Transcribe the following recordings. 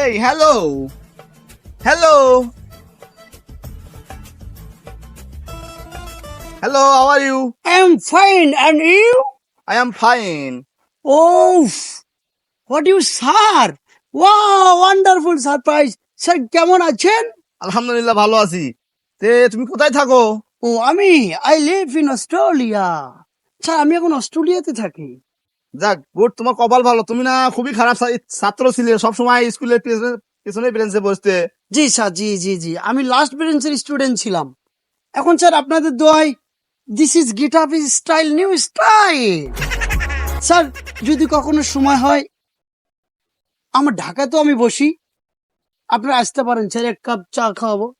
Hey, hello. Hello. Hello, how are you? I'm fine, and you? I am fine. Oh, what you, sir? Wow, wonderful surprise. Sir কেমন আছেন আলহামদুলিল্লাহ ভালো আছি তে তুমি কোথায় থাকো ও আমি I live in Australia sir আমি এখন অস্ট্রেলিয়াতে থাকি যাক গুড তোমার কপাল ভালো। তুমি না খুবই খারাপ ছাত্র ছিলে সবসময় স্কুলের পেছনে পেছনে বেঞ্চে বসতে। জি স্যার জি জি জি। আমি লাস্ট ব্রেঞ্চের স্টুডেন্ট ছিলাম। এখন স্যার আপনাদের দোয়াই this is get up is style new style sir যদি কখনো সময় হয় আমার ঢাকায় তো আমি বসি। আপনারা আসতে পারেন স্যার এক কাপ চা খাওয়াবো।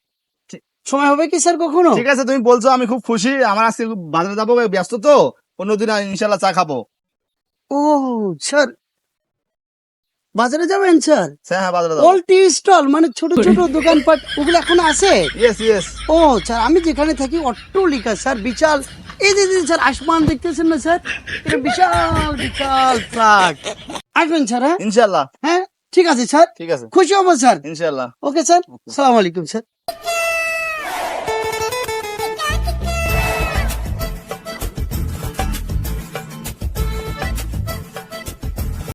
ঠিক- সময় হবে কি স্যার কখনো? ঠিক আছে তুমি বলছো আমি খুব খুশি। আমার আজকে খুব বাজারে যাব ব্যস্ত তো। অন্যদিন আমি ইনশাল্লাহ চা খাব। ও স্যার। বাজারে যাবেন স্যার? হ্যাঁ হ্যাঁ বাজারে যাব। অল টি স্টল মানে ছোট ছোট দোকানপাট ওগুলো এখন আছে? ইয়েস ইয়েস ও স্যার আমি যেখানে থাকি অট্টলিকা স্যার বিশাল। এই যে যে স্যার আসমান দেখতেছেন না স্যার? এটা বিশাল বিশাল ট্রাক আসবেন স্যার হ্যাঁ? ইনশাল্লাহ হ্যাঁ ঠিক আছে স্যার। ঠিক আছে। খুশি হব স্যার। ইনশাল্লাহ ওকে স্যার। সালাম আলাইকুম স্যার।